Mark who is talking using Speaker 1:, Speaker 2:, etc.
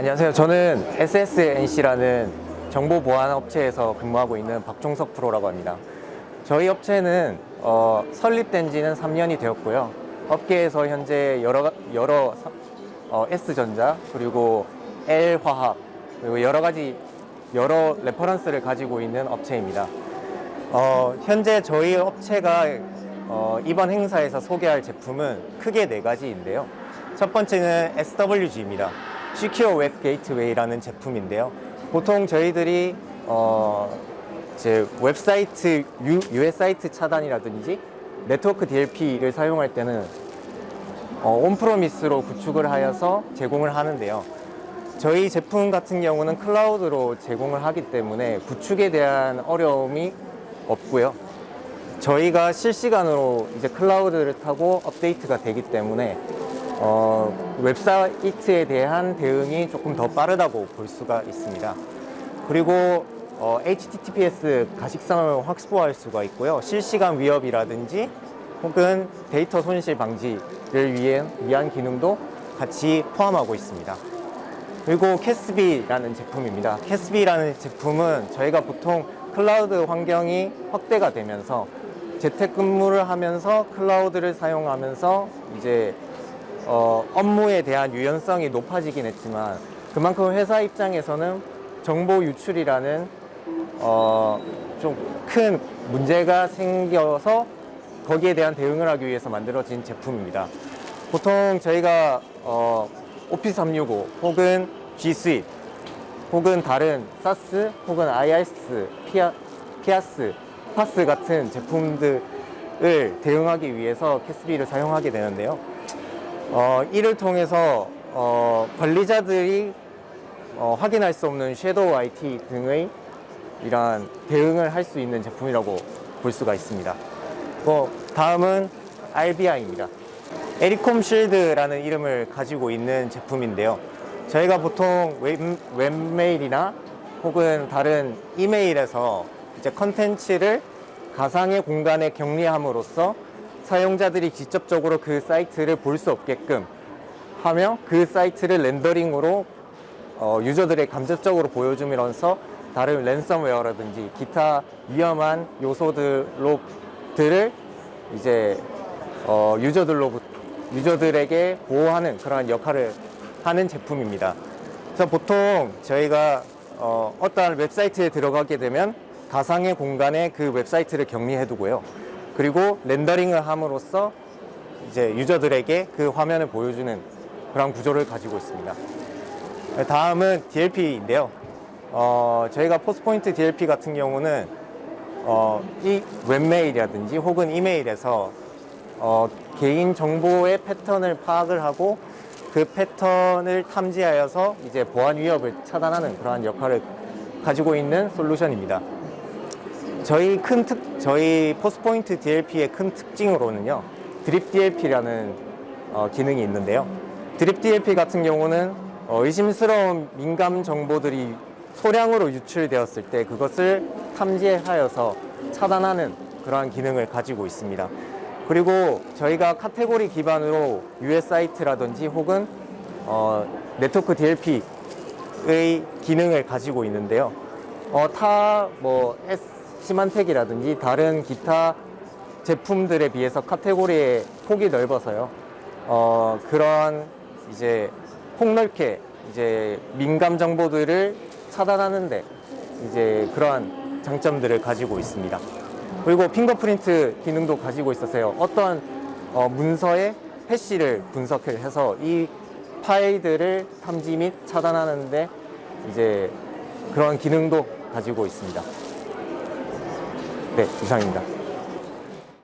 Speaker 1: 안녕하세요. 저는 SSNC라는 정보 보안 업체에서 근무하고 있는 박종석 프로라고 합니다. 저희 업체는 어, 설립된 지는 3년이 되었고요. 업계에서 현재 여러 여러 사- 어, S전자 그리고 L화학 그리고 여러 가지 여러 레퍼런스를 가지고 있는 업체입니다. 어, 현재 저희 업체가 어, 이번 행사에서 소개할 제품은 크게 네 가지인데요. 첫 번째는 SWG입니다. Secure Web Gateway라는 제품인데요. 보통 저희들이 어, 이제 웹사이트 U, US 사이트 차단이라든지 네트워크 DLP를 사용할 때는 어, 온프로미스로 구축을 하여서 제공을 하는데요. 저희 제품 같은 경우는 클라우드로 제공을 하기 때문에 구축에 대한 어려움이 없고요. 저희가 실시간으로 이제 클라우드를 타고 업데이트가 되기 때문에 어, 웹사이트에 대한 대응이 조금 더 빠르다고 볼 수가 있습니다. 그리고 어, HTTPS 가식성을 확보할 수가 있고요. 실시간 위협이라든지 혹은 데이터 손실 방지를 위한, 위한 기능도 같이 포함하고 있습니다. 그리고 캐스비라는 제품입니다. 캐스비라는 제품은 저희가 보통 클라우드 환경이 확대가 되면서 재택근무를 하면서 클라우드를 사용하면서 이제 어, 업무에 대한 유연성이 높아지긴 했지만 그만큼 회사 입장에서는 정보 유출이라는 어, 좀 큰 문제가 생겨서 거기에 대한 대응을 하기 위해서 만들어진 제품입니다. 보통 저희가 어, 오피스 365 혹은 G Suite 혹은 다른 사스 혹은 IIS, 피아, 피아스, 파스 같은 제품들을 대응하기 위해서 캐스비를 사용하게 되는데요. 어, 이를 통해서 어, 관리자들이 어, 확인할 수 없는 섀도우 IT 등의 이러한 대응을 할 수 있는 제품이라고 볼 수가 있습니다. 뭐 다음은 RBI입니다. 에리콤 실드라는 이름을 가지고 있는 제품인데요. 저희가 보통 웹, 웹메일이나 혹은 다른 이메일에서 이제 컨텐츠를 가상의 공간에 격리함으로써 사용자들이 직접적으로 그 사이트를 볼 수 없게끔 하며 그 사이트를 렌더링으로 어, 유저들의 감접적으로 보여주면서 다른 랜섬웨어라든지 기타 위험한 요소들로 들을 이제 어, 유저들로 유저들에게 보호하는 그러한 역할을 하는 제품입니다. 그래서 보통 저희가 어, 어떠한 웹사이트에 들어가게 되면 가상의 공간에 그 웹사이트를 격리해 두고요. 그리고 렌더링을 함으로써 이제 유저들에게 그 화면을 보여주는 그런 구조를 가지고 있습니다. 다음은 DLP인데요. 어, 저희가 포스포인트 DLP 같은 경우는 어, 이 웹메일이라든지 혹은 이메일에서 어, 개인 정보의 패턴을 파악을 하고 그 패턴을 탐지하여서 이제 보안 위협을 차단하는 그러한 역할을 가지고 있는 솔루션입니다. 저희 큰 특, 저희 포스포인트 DLP의 큰 특징으로는요, 드립 DLP라는 어, 기능이 있는데요. 드립 DLP 같은 경우는 어, 의심스러운 민감 정보들이 소량으로 유출되었을 때 그것을 탐지하여서 차단하는 그러한 기능을 가지고 있습니다. 그리고 저희가 카테고리 기반으로 US 사이트라든지 혹은 어, 네트워크 DLP의 기능을 가지고 있는데요. 어, 타 뭐 시만텍이라든지 다른 기타 제품들에 비해서 카테고리의 폭이 넓어서요. 어, 그런 이제 폭넓게 이제 민감 정보들을 차단하는데 이제 그러한 장점들을 가지고 있습니다. 그리고 핑거프린트 기능도 가지고 있어서요. 어떤 어, 문서의 해시를 분석을 해서 이 파일들을 탐지 및 차단하는데 이제 그런 기능도 가지고 있습니다. 네, 이상입니다.